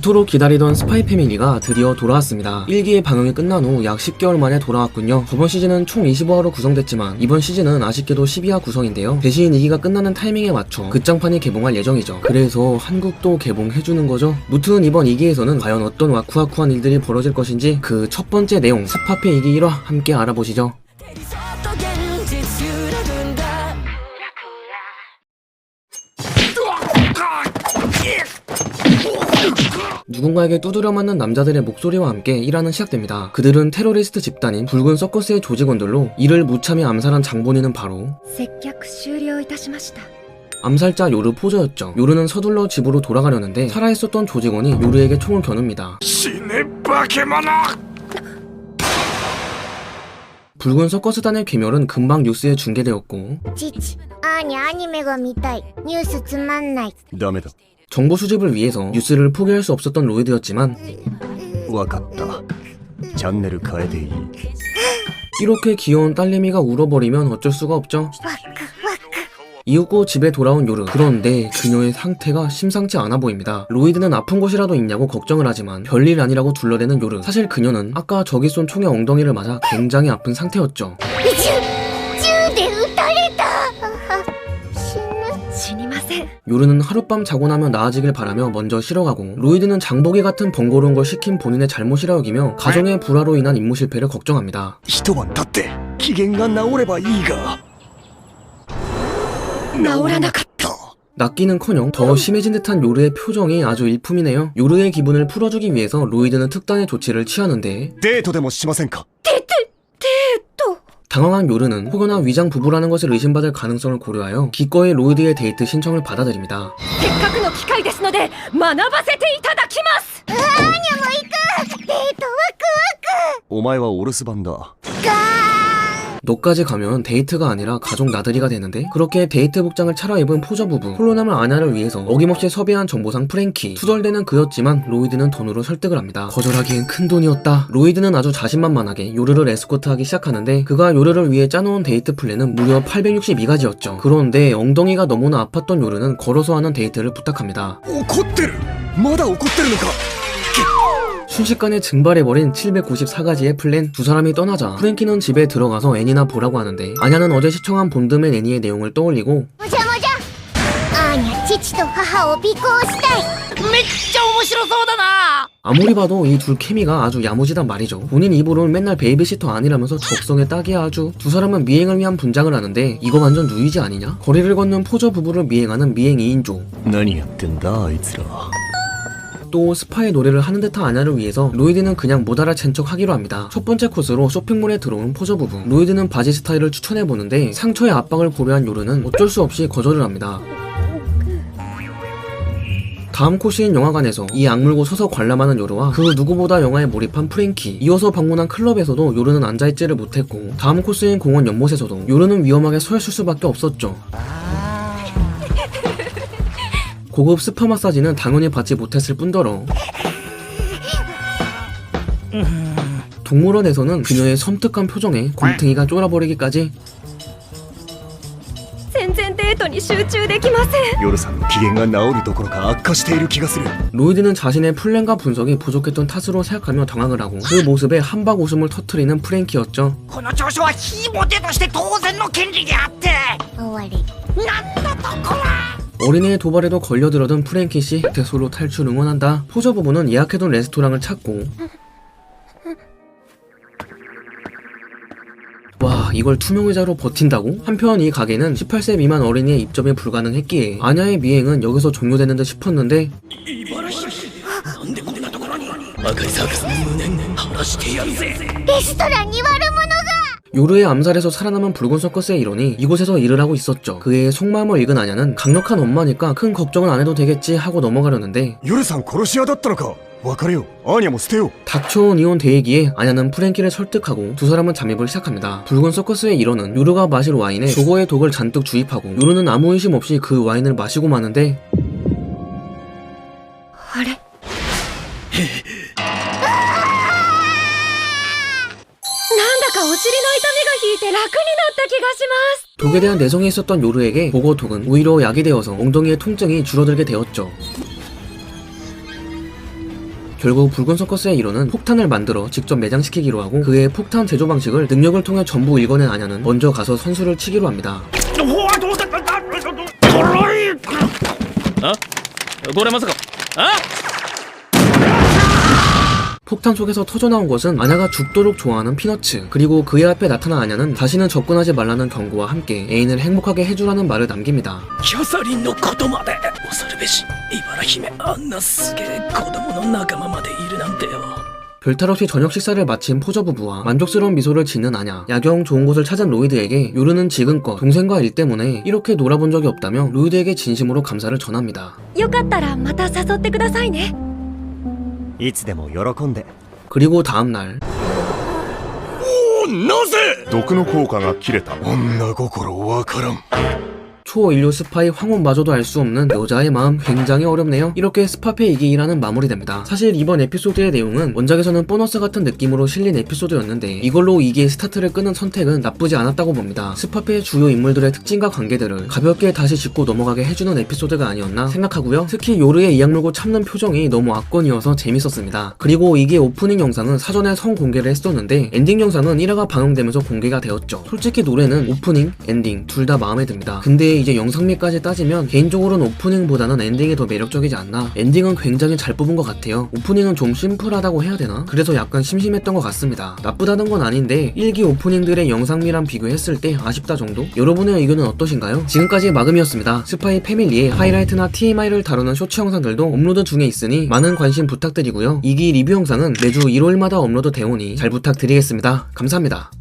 이토록 기다리던 스파이 패밀리가 드디어 돌아왔습니다. 1기의 방영이 끝난 후 약 10개월 만에 돌아왔군요. 저번 시즌은 총 25화로 구성됐지만 이번 시즌은 아쉽게도 12화 구성인데요. 대신 2기가 끝나는 타이밍에 맞춰 극장판이 개봉할 예정이죠. 그래서 한국도 개봉해주는 거죠. 무튼 이번 2기에서는 과연 어떤 와쿠와쿠한 일들이 벌어질 것인지 그 첫 번째 내용 스파페 2기 1화 함께 알아보시죠. 누군가에게 두드려 맞는 남자들의 목소리와 함께 일화는 시작됩니다. 그들은 테러리스트 집단인 붉은 서커스의 조직원들로 이를 무참히 암살한 장본인은 바로 接客終了いたしました 암살자 요르 포저였죠. 요르는 서둘러 집으로 돌아가려는데 살아있었던 조직원이 요르에게 총을 겨눕니다. 死ね化け物 붉은 서커스단의 괴멸은 금방 뉴스에 중계되었고 父アーニャアニメが見たいニュースつまんないダメだ 정보 수집을 위해서 뉴스를 포기할 수 없었던 로이드였지만 わかったチャンネル変えていい 이렇게 귀여운 딸내미가 울어버리면 어쩔 수가 없죠. ワクワク 이윽고 집에 돌아온 요르. 그런데 그녀의 상태가 심상치 않아 보입니다. 로이드는 아픈 곳이라도 있냐고 걱정을 하지만 별일 아니라고 둘러대는 요르. 사실 그녀는 아까 적이 쏜 총의 엉덩이를 맞아 굉장히 아픈 상태였죠. 요르는 하룻밤 자고 나면 나아지길 바라며 먼저 쉬러 가고 로이드는 장보기 같은 번거로운 걸 시킨 본인의 잘못이라 여기며 가정의 불화로 인한 임무 실패를 걱정합니다. 一晩経って機嫌が治ればいいが治らなかった 낫기는커녕 더 심해진 듯한 요르의 표정이 아주 일품이네요. 요르의 기분을 풀어주기 위해서 로이드는 특단의 조치를 취하는데 デートでもしませんかと 당황한 요르는 혹여나 위장 부부라는 것을 의심받을 가능성을 고려하여 기꺼이 로이드의 데이트 신청을 받아들입니다. せっかくの機会ですので学ばせていただきます デートワクワお前はお留守番だクガー 너까지 가면 데이트가 아니라 가족 나들이가 되는데? 그렇게 데이트 복장을 차려입은 포저 부부 홀로남을 아냐를 위해서 어김없이 섭외한 정보상 프랭키. 투덜대는 그였지만 로이드는 돈으로 설득을 합니다. 거절하기엔 큰 돈이었다. 로이드는 아주 자신만만하게 요르를 에스코트하기 시작하는데 그가 요르를 위해 짜놓은 데이트 플랜은 무려 862가지였죠. 그런데 엉덩이가 너무나 아팠던 요르는 걸어서 하는 데이트를 부탁합니다. 오코테르! 마다 오코테르니까! 순식간에 증발해버린 794가지의 플랜 두 사람이 떠나자 프랭키는 집에 들어가서 애니나 보라고 하는데 아냐는 어제 시청한 본드맨 애니의 내용을 떠올리고 もじゃもじゃアーニャ父と母を尾行したいめっちゃ面白そうだな 아무리 봐도 이 둘 케미가 아주 야무지단 말이죠 본인 입으로는 맨날 베이비시터 아니라면서 적성에 딱이야 아주 두 사람은 미행을 위한 분장을 하는데 이거 완전 누이지 아니냐? 거리를 걷는 포저 부부를 미행하는 미행 2인조 何やってんだあいつら 또 스파의 노래를 하는 듯한 아냐를 위해서 로이드는 그냥 못 알아챈 척 하기로 합니다. 첫 번째 코스로 쇼핑몰에 들어온 포저 부부. 로이드는 바지 스타일을 추천해보는데 상처의 압박을 고려한 요르는 어쩔 수 없이 거절을 합니다. 다음 코스인 영화관에서 이 악물고 서서 관람하는 요르와 그 누구보다 영화에 몰입한 프랭키 이어서 방문한 클럽에서도 요르는 앉아있지를 못했고 다음 코스인 공원 연못에서도 요르는 위험하게 서 있을 수밖에 없었죠 고급 스파 마사지는 당연히 받지 못했을 뿐더러. 동물원에서는 그녀의 섬뜩한 표정에 곰탱이가 쫄아버리기까지. 로이드는 자신의 플랜과 분석이 부족했던 탓으로 생각하며 당황을 하고 그 모습에 한박 웃음을 터트리는 프랭키였죠. 어린애의 도발에도 걸려들어던 프랭키씨 대소로 탈출 응원한다. 포저 부부는 예약해둔 레스토랑을 찾고. 와 이걸 투명 의자로 버틴다고? 한편 이 가게는 18세 미만 어린이의 입점이 불가능했기에 아냐의 미행은 여기서 종료되는 듯 싶었는데. 레스토랑이悪者 요르의 암살에서 살아남은 붉은 서커스의 일원이 이곳에서 일을 하고 있었죠. 그의 속마음을 읽은 아냐는 강력한 엄마니까 큰 걱정은 안 해도 되겠지 하고 넘어가려는데 요르상 고로시아다더라가 와카레요. 아니야 뭐스테요. 닥쳐온 이혼 대기에 아냐는 프랭키를 설득하고 두 사람은 잠입을 시작합니다. 붉은 서커스의 이론은 요르가 마실 와인에 조거의 독을 잔뜩 주입하고 요르는 아무 의심 없이 그 와인을 마시고 마는데 引いて楽になった気がします 독에 대한 내성이 있었던 요르에게 보거 독은 오히려 약이 되어서 엉덩이의 통증이 줄어들게 되었죠. 결국 붉은 서커스의 이론은 폭탄을 만들어 직접 매장시키기로 하고 그의 폭탄 제조 방식을 능력을 통해 전부 읽어낸 아냐는 먼저 가서 선수를 치기로 합니다. これまさかあ 폭탄 속에서 터져나온 것은 아냐가 죽도록 좋아하는 피너츠 그리고 그의 앞에 나타난 아냐는 다시는 접근하지 말라는 경고와 함께 애인을 행복하게 해주라는 말을 남깁니다. キャサリンのことまで恐るべし茨姫あんなすげえ子供の仲間までいるなんてよ 별탈 없이 저녁 식사를 마친 포저 부부와 만족스러운 미소를 짓는 아냐 야경 좋은 곳을 찾은 로이드에게 요르는 지금껏 동생과 일 때문에 이렇게 놀아본 적이 없다며 로이드에게 진심으로 감사를 전합니다. よかったらまた誘ってくださいね いつでも喜んで 그리고 다음날 毒の効果が切れた女心わからん 초인류 스파이 황혼마저도 알 수 없는 여자의 마음 굉장히 어렵네요. 이렇게 스파페 2기라는 마무리됩니다. 사실 이번 에피소드의 내용은 원작에서는 보너스 같은 느낌으로 실린 에피소드였는데 이걸로 2기의 스타트를 끄는 선택은 나쁘지 않았다고 봅니다. 스파페의 주요 인물들의 특징과 관계들을 가볍게 다시 짚고 넘어가게 해주는 에피소드가 아니었나 생각하고요. 특히 요르의 이악 물고 참는 표정이 너무 압권이어서 재밌었습니다. 그리고 이게 오프닝 영상은 사전에 성 공개를 했었는데 엔딩 영상은 1화가 방영되면서 공개가 되었죠. 솔직히 노래는 오프닝, 엔딩 둘 다 마음에 듭니다. 근데 이제 영상미까지 따지면 개인적으로는 오프닝보다는 엔딩이 더 매력적이지 않나. 엔딩은 굉장히 잘 뽑은 것 같아요. 오프닝은 좀 심플하다고 해야 되나? 그래서 약간 심심했던 것 같습니다. 나쁘다는 건 아닌데 1기 오프닝들의 영상미랑 비교했을 때 아쉽다 정도? 여러분의 의견은 어떠신가요? 지금까지 마금이었습니다. 스파이 패밀리의 하이라이트나 TMI를 다루는 쇼츠 영상들도 업로드 중에 있으니 많은 관심 부탁드리고요. 2기 리뷰 영상은 매주 일요일마다 업로드 되오니 잘 부탁드리겠습니다. 감사합니다